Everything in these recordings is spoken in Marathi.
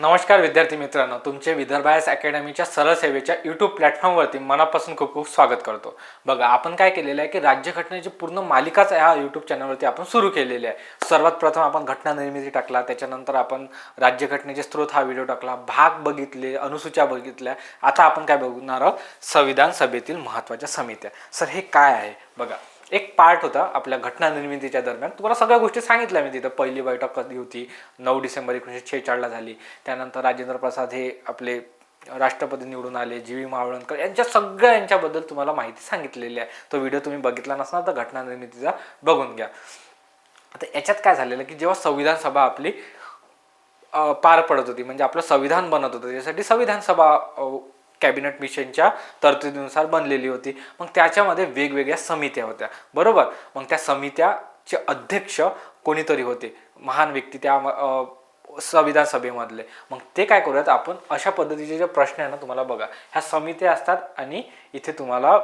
नमस्कार विद्यार्थी मित्रांनो तुमचे विदर्भायस अकॅडमीच्या सरळ सेवेच्या यूट्यूब प्लॅटफॉर्मवरती मनापासून खूप खूप स्वागत करतो. बघा आपण काय केलेलं आहे की राज्यघटनेची पूर्ण मालिकाच ह्या यूट्यूब चॅनलवरती आपण सुरू केलेली आहे. सर्वात प्रथम आपण घटना निर्मिती टाकला त्याच्यानंतर आपण राज्यघटनेचे स्रोत हा व्हिडिओ टाकला भाग बघितले अनुसूच्या बघितल्या. आता आपण काय बघणार आहोत? संविधान सभेतील महत्त्वाच्या समित्या. सर हे काय आहे? बघा. एक पार्ट होता आपल्या घटना निर्मितीच्या दरम्यान. तुम्हाला सगळ्या गोष्टी सांगितल्या मी तिथं. पहिली बैठक कधी होती? नऊ डिसेंबर एकोणीसशे छेचाळला झाली. त्यानंतर राजेंद्र प्रसाद हे आपले राष्ट्रपती निवडून आले. जी व्ही मावळणकर यांच्या सगळ्या यांच्याबद्दल तुम्हाला माहिती सांगितलेली आहे. तो व्हिडिओ तुम्ही बघितला नसणार तर घटना निर्मितीचा बघून घ्या. आता याच्यात काय झालेलं की जेव्हा संविधान सभा आपली पार पडत होती म्हणजे आपलं संविधान बनत होतं त्यासाठी संविधान सभा कॅबिनेट मिशनच्या तरतुदीनुसार बनलेली होती. मग त्याच्यामध्ये वेगवेगळ्या समित्या होत्या. बरोबर? मग त्या समित्याचे अध्यक्ष कोणीतरी होते? महान व्यक्ती त्या संविधान सभेमधले मग ते काय करूयात आपण? अशा पद्धतीचे जे प्रश्न आहे ना तुम्हाला बघा. ह्या समित्या असतात आणि इथे तुम्हाला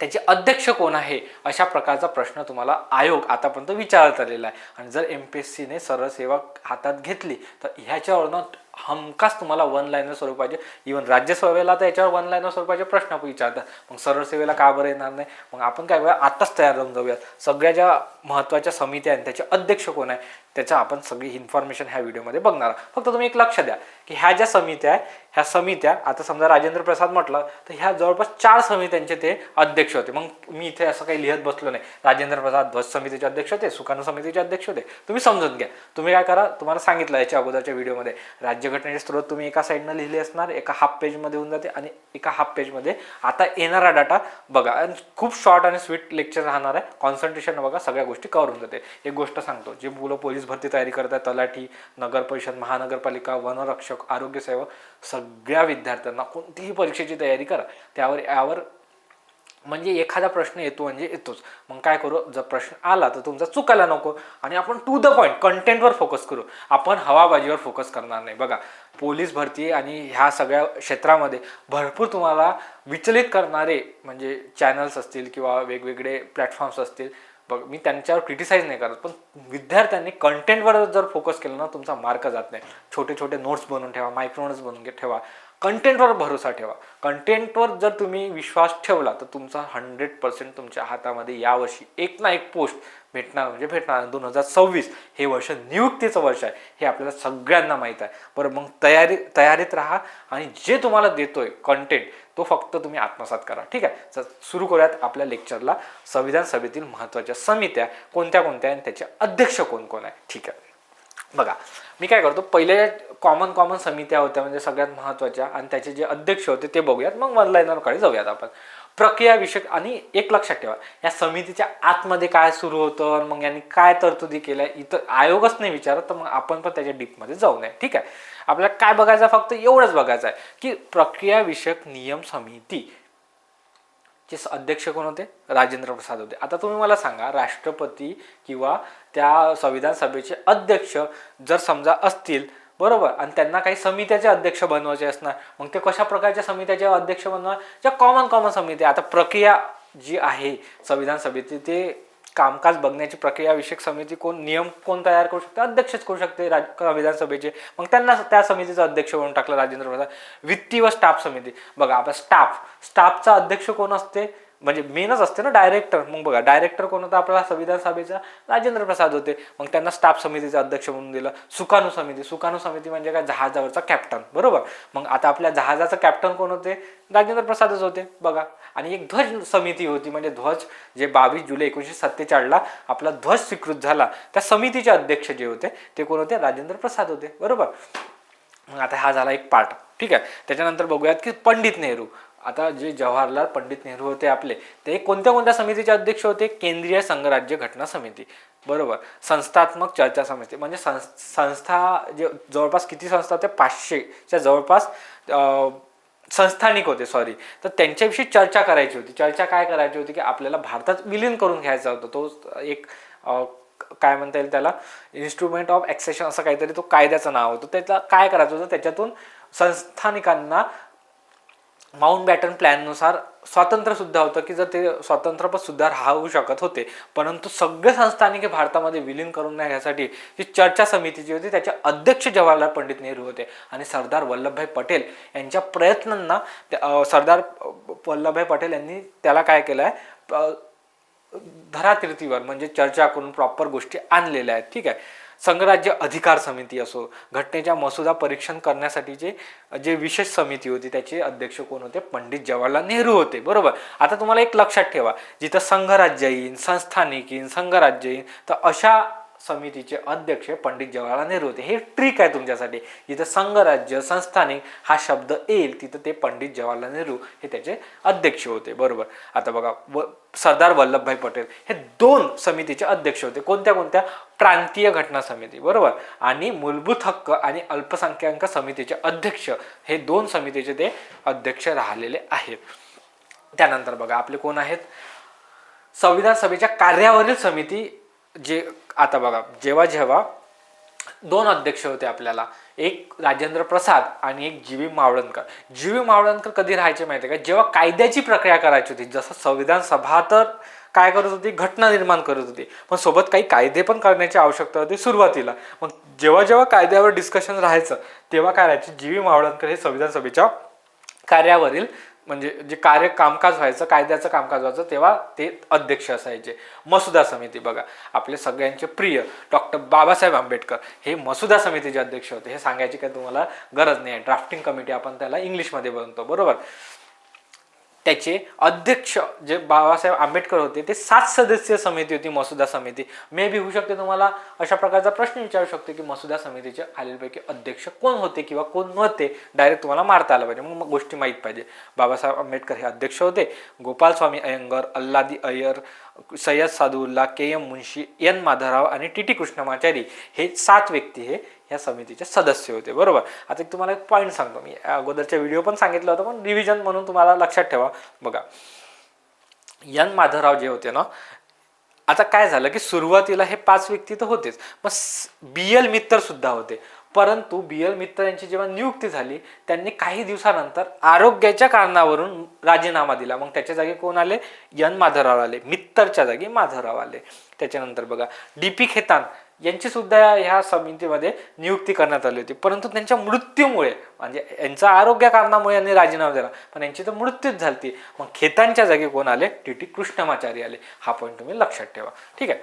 त्याचे अध्यक्ष कोण आहे? अशा प्रकारचा प्रश्न तुम्हाला आयोग आतापर्यंत विचारत आलेला आहे. आणि जर एम पी एस सीने सरळ सेवा हातात घेतली तर ह्याच्यावरनं हमखास तुम्हाला वन लाईनर स्वरूपाचे इव्हन राज्यसभेला तर याच्यावर वन लाईनर स्वरूपाचे प्रश्न विचारतात. मग सरळ सेवेला का बरं येणार नाही? मग आपण काय करूया? आत्ताच तयार होऊन जाऊयात. सगळ्या ज्या महत्त्वाच्या समित्या आहेत त्याचे अध्यक्ष कोण आहे? त्याचं आपण सगळी इन्फॉर्मेशन ह्या व्हिडिओमध्ये बघणार फक्त तुम्ही एक लक्ष द्या की ह्या ज्या समित्या आहे ह्या समित्या आता समजा राजेंद्र प्रसाद म्हटलं तर ह्या जवळपास चार समित्यांचे ते अध्यक्ष होते. मग मी इथे असं काही लिहित बसलो नाही. राजेंद्र प्रसाद ध्वज समितीचे अध्यक्ष होते सुकाणू समितीचे अध्यक्ष होते. तुम्ही समजून घ्या. तुम्ही काय करा? तुम्हाला सांगितलं याच्या अगोदरच्या व्हिडिओमध्ये राज्य घटनेचे स्रोत तुम्ही एका साईडनं लिहिले असणार एका हाफ पेजमध्ये होऊन जाते आणि एका हाफ पेजमध्ये आता येणारा डाटा बघा. आणि खूप शॉर्ट आणि स्वीट लेक्चर राहणार आहे. कॉन्सन्ट्रेशन बघा सगळ्या गोष्टी कवर होऊन जाते. एक गोष्ट सांगतो जे मुलं पोलीस भरती तयारी करतात तलाठी नगर परिषद महानगरपालिका वनरक्षक आरोग्यसेवक सगळ्या विद्यार्थ्यांना कोणतीही परीक्षेची तयारी करा. त्यावर यावर म्हणजे एखादा प्रश्न येतो म्हणजे येतोच. मग काय करू? जर प्रश्न आला तर तुमचा चुकायला नको आणि आपण टू द पॉईंट कंटेंटवर फोकस करू. आपण हवाबाजीवर फोकस करणार नाही. बघा पोलीस भरती आणि ह्या सगळ्या क्षेत्रामध्ये भरपूर तुम्हाला विचलित करणारे म्हणजे चॅनल्स असतील किंवा वेगवेगळे प्लॅटफॉर्म्स असतील. बघ मी त्यांच्यावर क्रिटिसाइज नाही करत पण विद्यार्थ्यांनी कंटेंटवर जर फोकस केलं ना तुमचा मार्क जात नाही. छोटे छोटे नोट्स बनवून ठेवा मायक्रो नोट्स बनवून ठेवा. कंटेंटवर भरोसा ठेवा. कंटेंटवर जर तुम्ही विश्वास ठेवला तर तुमचा हंड्रेड पर्सेंट तुमच्या हातामध्ये यावर्षी एक ना एक पोस्ट भेटणार म्हणजे भेटणार. दोन हजार सव्वीस हे वर्ष नियुक्तीचं वर्ष आहे हे आपल्याला सगळ्यांना माहीत आहे. बरं मग तयारी तयारीत राहा आणि जे तुम्हाला देतोय कंटेंट तो फक्त तुम्ही आत्मसात करा. ठीक आहे? तर सुरू करूयात आपल्या लेक्चरला संविधान सभेतील महत्त्वाच्या समित्या कोणत्या कोणत्या आणि त्याचे अध्यक्ष कोण कोण आहे? ठीक आहे. बघा मी काय करतो पहिले कॉमन कॉमन समित्या होत्या म्हणजे सगळ्यात महत्त्वाच्या आणि त्याचे जे अध्यक्ष होते ते बघूयात मग वन लाईनरकडे जाऊयात आपण. प्रक्रियाविषयक आणि एक लक्षात ठेवा या समितीच्या आतमध्ये काय सुरू होतं मग यांनी काय तरतुदी केल्या इथं आयोगच नाही विचारत तर मग आपण पण त्याच्या डीपमध्ये जाऊ नये ठीक आहे? आपल्याला काय बघायचं फक्त एवढंच बघायचं आहे की प्रक्रियाविषयक नियम समिती चे अध्यक्ष कोण होते? राजेंद्र प्रसाद होते. आता तुम्ही मला सांगा राष्ट्रपती किंवा त्या संविधान सभेचे अध्यक्ष जर समजा असतील बरोबर आणि त्यांना काही समित्याचे अध्यक्ष बनवायचे असणार मग ते कशा प्रकारच्या समित्याचे अध्यक्ष बनवा? ज्या कॉमन कॉमन समिती आता प्रक्रिया जी आहे संविधान सभेची ते कामकाज बघण्याची प्रक्रिया विषयक समिती कोण नियम कोण तयार करू शकते? अध्यक्षच करू शकते राज विधानसभेचे. मग त्यांना त्या समितीचा अध्यक्ष म्हणून टाकलं राजेंद्र प्रसाद. वित्तीय व स्टाफ समिती. बघा आपला स्टाफ. स्टाफचा अध्यक्ष कोण असते? म्हणजे मेनच असते ना डायरेक्टर मग बघा डायरेक्टर कोण होता? आपला संविधान सभेचा राजेंद्र प्रसाद होते. मग त्यांना स्टाफ समितीचा अध्यक्ष म्हणून दिलं. सुकाणू समिती. सुकाणू समिती म्हणजे काय? जहाजावरचा कॅप्टन बरोबर? मग आता आपल्या जहाजाचा कॅप्टन कोण होते? राजेंद्र प्रसादच होते. बघा. आणि एक ध्वज समिती होती. म्हणजे ध्वज जे बावीस जुलै एकोणीसशे सत्तेचाळला आपला ध्वज स्वीकृत झाला. त्या समितीचे अध्यक्ष जे होते ते कोण होते? राजेंद्र प्रसाद होते. बरोबर? मग आता हा झाला एक पार्ट ठीक आहे? त्याच्यानंतर बघूयात की पंडित नेहरू. आता जे जवाहरलाल पंडित नेहरू होते आपले ते कोणत्या कोणत्या समितीचे अध्यक्ष होते? केंद्रीय संघराज्य घटना समिती. बरोबर. संस्थात्मक चर्चा समिती. म्हणजे संस संस्था जे जवळपास किती संस्था होत्या? पाचशेच्या जवळपास संस्थानिक होते सॉरी तर त्यांच्याविषयी चर्चा करायची होती. चर्चा काय करायची होती की आपल्याला भारतात विलीन करून घ्यायचा होता. तो एक काय म्हणता येईल त्याला? इन्स्ट्रुमेंट ऑफ ॲक्सेशन असं काहीतरी तो कायद्याचं नाव होतं. त्याचा काय करायचं होतं? त्याच्यातून संस्थानिकांना माउंट बॅटन प्लॅननुसार स्वातंत्र्यसुद्धा होतं की जर ते स्वातंत्र्य सुद्धा राहू शकत होते. परंतु सगळे संस्थानिक हे भारतामध्ये विलीन करून घेण्यासाठी जी चर्चा समिती जी होती त्याचे अध्यक्ष जवाहरलाल पंडित नेहरू होते. आणि सरदार वल्लभभाई पटेल यांच्या प्रयत्नांना सरदार वल्लभभाई पटेल यांनी त्याला काय केलं आहे धरातीर्थीवर म्हणजे चर्चा करून प्रॉपर गोष्टी आणलेल्या आहेत. ठीक आहे. संघराज्य अधिकार समिती असो घटनेच्या मसुदा परीक्षण करण्यासाठीचे जे विशेष समिती होती त्याचे अध्यक्ष कोण होते? पंडित जवाहरलाल नेहरू होते बरोबर? आता तुम्हाला एक लक्षात ठेवा जिथं संघराज्य येईन संस्थानिक येईन संघराज्य येईन तर अशा समितीचे अध्यक्ष पंडित जवाहरलाल नेहरू होते. हे ट्रिक आहे तुमच्यासाठी. जिथं संघराज्य संस्थानिक हा शब्द येईल तिथं ते पंडित जवाहरलाल नेहरू हे त्याचे अध्यक्ष होते. बरोबर? आता बघा व सरदार वल्लभभाई पटेल हे दोन समितीचे अध्यक्ष होते. कोणत्या कोणत्या? प्रांतीय घटना समिती. बरोबर? आणि मूलभूत हक्क आणि अल्पसंख्याक समितीचे अध्यक्ष हे दोन समितीचे ते अध्यक्ष राहिलेले आहेत. त्यानंतर बघा आपले कोण आहेत? संविधान सभेच्या कार्यावरील समिती जे आता बघा जेव्हा जेव्हा दोन अध्यक्ष होते आपल्याला एक राजेंद्र प्रसाद आणि एक G V Mavalankar. G V Mavalankar कधी राहायचे माहिती आहे का? जेव्हा कायद्याची प्रक्रिया करायची होती जसं संविधान सभा तर काय करत होती? घटना निर्माण करत होती. पण सोबत काही कायदे पण करण्याची आवश्यकता होती सुरुवातीला. मग जेव्हा जेव्हा कायद्यावर डिस्कशन राहायचं तेव्हा काय राहायचे? जी व्ही मावळणकर हे संविधान सभेच्या कार्यावरील म्हणजे जे कार्य कामकाज व्हायचं कायद्याचं कामकाज व्हायचं तेव्हा ते अध्यक्ष असायचे. मसुदा समिती बघा. आपले सगळ्यांचे प्रिय डॉक्टर बाबासाहेब आंबेडकर हे मसुदा समितीचे अध्यक्ष होते. हे सांगायची काही तुम्हाला गरज नाही आहे. ड्राफ्टिंग कमिटी आपण त्याला इंग्लिशमध्ये बनतो बरोबर? त्याचे अध्यक्ष जे बाबासाहेब आंबेडकर होते ते सात सदस्यीय समिती होती मसुदा समिती. मे बी होऊ शकते तुम्हाला अशा प्रकारचा प्रश्न विचारू शकतो की मसुदा समितीचे खालीलपैकी अध्यक्ष कोण होते किंवा कोण नव्हते डायरेक्ट तुम्हाला मारता आलं पाहिजे. मग गोष्टी माहीत पाहिजे. बाबासाहेब आंबेडकर हे अध्यक्ष होते. Gopalaswami Ayyangar Ayyangar Alladi Iyer Syed Saadulla K M Munshi N Madhavrao आणि टी टी कृष्णमाचारी हे सात व्यक्ती हे ह्या समितीचे सदस्य होते बरोबर? आता एक तुम्हाला एक पॉईंट सांगतो मी. अगोदरच्या व्हिडिओ पण सांगितलं होतं पण रिव्हिजन म्हणून तुम्हाला लक्षात ठेवा. बघा. यन माधवराव जे होते ना आता काय झालं की सुरुवातीला हे पाच व्यक्ती तर होतेच. मग बी एल मित्तर सुद्धा होते. परंतु बी एल मित्तर यांची जेव्हा नियुक्ती झाली त्यांनी काही दिवसानंतर आरोग्याच्या कारणावरून राजीनामा दिला. मग त्याच्या जागी कोण आले? यन माधवराव आले. मित्तरच्या जागी माधवराव आले. त्याच्यानंतर बघा. D P Khaitan. यांची सुद्धा ह्या समितीमध्ये नियुक्ती करण्यात आली होती. परंतु त्यांच्या मृत्यूमुळे म्हणजे यांचा आरोग्य कारणामुळे यांनी राजीनामा दिला पण यांची तर मृत्यूच झाली मग खेतांच्या जागी कोण आले? टी टी कृष्णमाचारी आले. हा पॉईंट तुम्ही लक्षात ठेवा. ठीक आहे?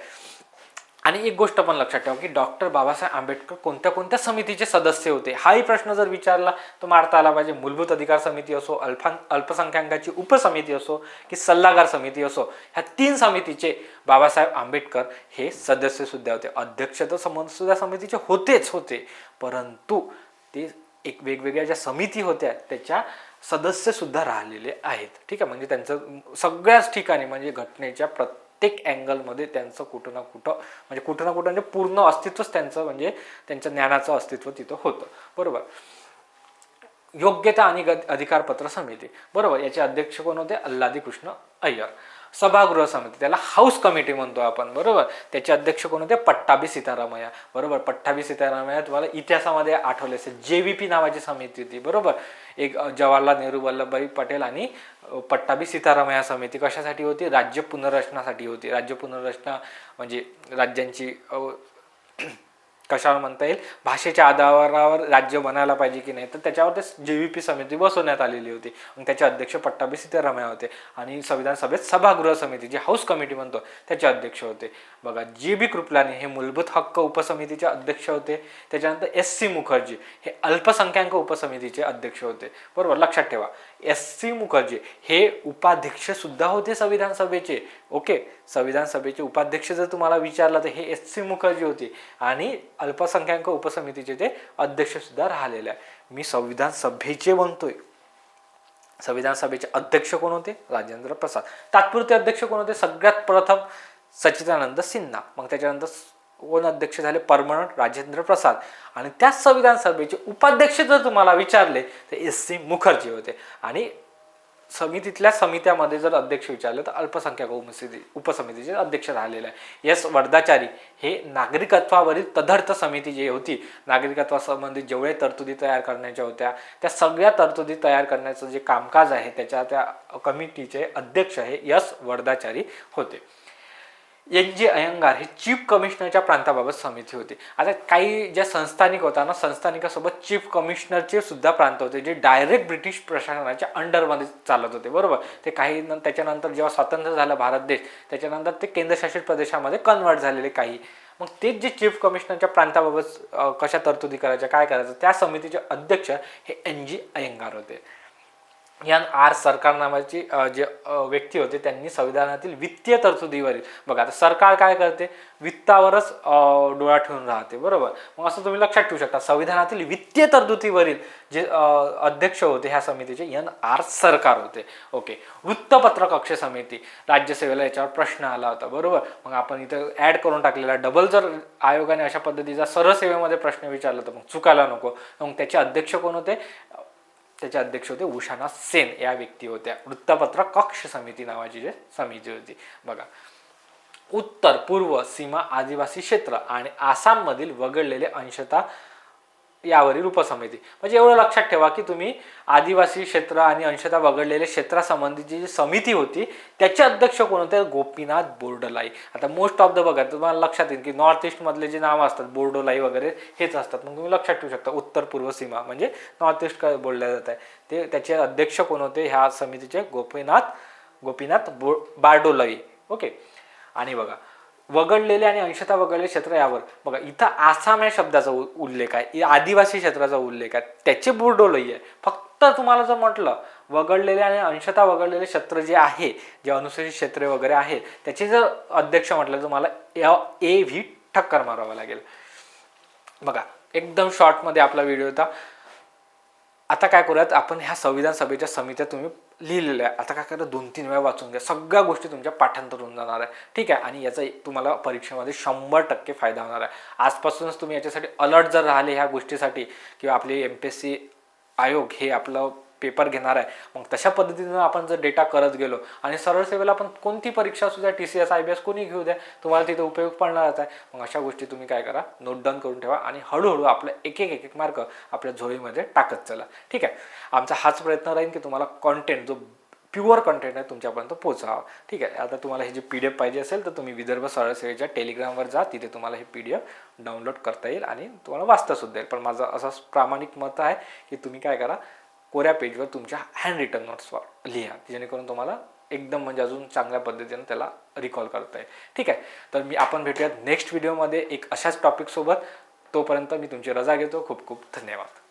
आणि एक गोष्ट पण लक्षात ठेवा की डॉक्टर बाबासाहेब आंबेडकर कोणत्या कोणत्या समितीचे सदस्य होते? हाही प्रश्न जर विचारला तर मारता आला पाहिजे. मूलभूत अधिकार समिती असो अल्फां अल्पसंख्याकांची उपसमिती असो की सल्लागार समिती असो ह्या तीन समितीचे बाबासाहेब आंबेडकर हे सदस्य सुद्धा होते. अध्यक्ष तर सम सुद्धा समितीचे होतेच होते. परंतु ते एक वेगवेगळ्या ज्या समिती होत्या त्याच्या सदस्यसुद्धा राहिलेले आहेत. ठीक आहे? म्हणजे त्यांचं सगळ्याच ठिकाणी म्हणजे घटनेच्या प्रत्येक प्रत्येक अँगलमध्ये त्यांचं कुठं ना कुठं म्हणजे कुठं ना कुठं म्हणजे पूर्ण अस्तित्वच त्यांचं म्हणजे त्यांच्या ज्ञानाचं अस्तित्व तिथं होतं. बरोबर? योग्यता आणि अधिकारपत्र समिती. बरोबर? याचे अध्यक्ष कोण होते? अल्लादी कृष्ण अय्यर. सभागृह समिती त्याला हाऊस कमिटी म्हणतो आपण बरोबर? त्याचे अध्यक्ष कोण होते? पट्टाभी सीतारामय्या. बरोबर? पट्टाभी सीतारामय्या तुम्हाला इतिहासामध्ये आठवले असेल. जे व्ही पी नावाची समिती होती बरोबर? एक जवाहरलाल नेहरू वल्लभभाई पटेल आणि पट्टाबी पट्टाभी सीतारामय्या समिती कशासाठी होती? राज्य पुनर्रचनासाठी होती. राज्य पुनर्रचना म्हणजे राज्यांची कशावर म्हणता येईल? भाषेच्या आधारावर राज्य बनायला पाहिजे की नाही? तर त्याच्यावर ते जे व्ही पी समिती बसवण्यात आलेली होती. त्याचे अध्यक्ष पट्टाभी सीतारामय्या होते. आणि संविधान सभेत सभागृह समिती जी हाऊस कमिटी म्हणतो त्याचे अध्यक्ष होते. बघा जी बी कृपलानी हे मूलभूत हक्क उपसमितीचे अध्यक्ष होते. त्याच्यानंतर एस सी मुखर्जी हे अल्पसंख्याक उपसमितीचे अध्यक्ष होते. बरोबर? लक्षात ठेवा. S C Mukherjee. हे उपाध्यक्ष सुद्धा होते संविधान सभेचे ओके संविधान सभेचे उपाध्यक्ष जर तुम्हाला विचारलं तर हे एस सी मुखर्जी होते. आणि अल्पसंख्याक उपसमितीचे ते अध्यक्ष सुद्धा राहिलेले आहे मी संविधान सभेचे म्हणतोय. संविधान सभेचे अध्यक्ष कोण होते? राजेंद्र प्रसाद. तात्पुरते अध्यक्ष कोण होते? सगळ्यात प्रथम सच्चिदानंद सिन्हा. मग त्याच्यानंतर कोण अध्यक्ष झाले परमनंट राजेंद्र प्रसाद. आणि त्याच संविधान सभेचे उपाध्यक्ष जर तुम्हाला विचारले तर एस सी मुखर्जी होते. आणि समितीतल्या समित्यामध्ये जर अध्यक्ष विचारले तर अल्पसंख्याक उपसमिती उपसमितीचे अध्यक्ष राहिलेले आहे. एस वर्धाचारी हे नागरिकत्वावरील तदर्थ समिती जी होती नागरिकत्वासंबंधी जेवढे तरतुदी तयार करण्याच्या होत्या त्या सगळ्या तरतुदी तयार करण्याचं जे कामकाज आहे त्याच्या त्या कमिटीचे अध्यक्ष हे यस वर्धाचारी होते. एन जी अयंगार हे चीफ कमिशनरच्या प्रांताबाबत समिती होती. आता काही ज्या संस्थानिक होता ना संस्थानिकासोबत चीफ कमिशनरचे सुद्धा प्रांत होते जे डायरेक्ट ब्रिटिश प्रशासनाच्या अंडरमध्ये चालत होते बरोबर? ते काही न त्याच्यानंतर जेव्हा स्वातंत्र्य झालं भारत देश त्याच्यानंतर ते केंद्रशासित प्रदेशामध्ये कन्वर्ट झालेले काही. मग तेच जे चीफ कमिशनरच्या प्रांताबाबत कशा तरतुदी करायच्या काय करायचं त्या समितीचे अध्यक्ष हे एन जी अयंगार होते. यान आर सरकार नावाची जे व्यक्ती होते त्यांनी संविधानातील वित्तीय तरतुदीवरील बघा आता सरकार काय करते? वित्तावरच डोळा ठेवून राहते बरोबर? मग असं तुम्ही लक्षात ठेवू शकता संविधानातील वित्तीय तरतुदीवरील जे अध्यक्ष होते ह्या समितीचे एन आर सरकार होते. ओके. वृत्तपत्र कक्ष समिती राज्यसेवेला याच्यावर प्रश्न आला होता बरोबर? मग आपण इथं ऍड करून टाकलेला डबल जर आयोगाने अशा पद्धतीचा सरसेवेमध्ये प्रश्न विचारला तर मग चुकायला नको. मग त्याचे अध्यक्ष कोण होते? त्याचे अध्यक्ष होते उषाना सेन. या व्यक्ती होत्या. वृत्तपत्र कक्ष समिती नावाची जे समिती होती. बघा. उत्तर पूर्व सीमा आदिवासी क्षेत्र आणि आसाममधील वगळलेले अंशता यावरील उपसमिती. म्हणजे एवढं लक्षात ठेवा की तुम्ही आदिवासी क्षेत्र आणि अंशता वगळलेल्या क्षेत्रासंबंधीची जी समिती होती त्याचे अध्यक्ष कोण होते? गोपीनाथ बोर्डोलाई. आता मोस्ट ऑफ द बघा तुम्हाला लक्षात येईल की नॉर्थ ईस्टमधले जे नावं असतात बोर्डोलाई वगैरे हेच असतात. मग तुम्ही लक्षात ठेवू शकता उत्तर पूर्व सीमा म्हणजे नॉर्थ ईस्ट काय बोलल्या जात आहे. ते त्याचे अध्यक्ष कोण होते? ह्या समितीचे गोपीनाथ गोपीनाथ बो बार्डोलाई. ओके? आणि बघा वगळलेले आणि अंशता वगळलेले क्षेत्र यावर. बघा इथं आसाम या शब्दाचा उल्लेख आहे. आदिवासी क्षेत्राचा उल्लेख आहे. त्याचे बुरडोलही आहे. फक्त तुम्हाला जर म्हटलं वगळलेले आणि अंशता वगळलेले क्षेत्र जे आहे जे अनुसूचित क्षेत्रे वगैरे आहेत त्याचे जर अध्यक्ष म्हटलं तुम्हाला ए व्ही ठक्कर मारावा लागेल. बघा एकदम शॉर्टमध्ये आपला व्हिडिओ होता. आता काय करूयात आपण ह्या संविधान सभेच्या समित्या तुम्ही लिहिलेल्या आहे आता काय करा दोन तीन वेळा वाचून घ्या. सगळ्या गोष्टी तुमच्या पाठांतर होऊन जाणार आहे. ठीक आहे? आणि याचा तुम्हाला परीक्षेमध्ये शंभर टक्के फायदा होणार आहे. आजपासूनच तुम्ही याच्यासाठी अलर्ट जर राहिले ह्या गोष्टीसाठी किंवा आपली एम पी एस सी आयोग हे आपलं पेपर घेणार आहे. मग तशा पद्धतीनं आपण जर डेटा करत गेलो आणि सरळ सेवेला आपण कोणती परीक्षा असू द्या T C S I B S कोणी घेऊ द्या तुम्हाला तिथे उपयोग पडणारच आहे. मग अशा गोष्टी तुम्ही काय करा नोट डाऊन करून ठेवा आणि हळूहळू आपलं एक एक एक एक मार्क आपल्या झोळीमध्ये टाकत चला. ठीक आहे? आमचा हाच प्रयत्न राहील की तुम्हाला कॉन्टेंट जो प्युअर कंटेंट आहे तुमच्यापर्यंत पोहोचावा. ठीक आहे? आता तुम्हाला हे जे पी डी एफ पाहिजे असेल तर तुम्ही विदर्भ सरळ सेवेच्या टेलिग्रामवर जा तिथे तुम्हाला हे पी डी एफ डाउनलोड करता येईल आणि तुम्हाला वाचता सुद्धा येईल. पण माझं असं प्रामाणिक मत आहे की तुम्ही काय करा कोऱ्या पेजवर तुमच्या हँड रिटर्न नोट्सवर लिहा जेणेकरून तुम्हाला एकदम म्हणजे अजून चांगल्या पद्धतीनं त्याला रिकॉल करता येईल. ठीक आहे? तर मी आपण भेटूयात नेक्स्ट व्हिडिओमध्ये एक अशाच टॉपिकसोबत तोपर्यंत मी तुमची रजा घेतो. खूप खूप धन्यवाद.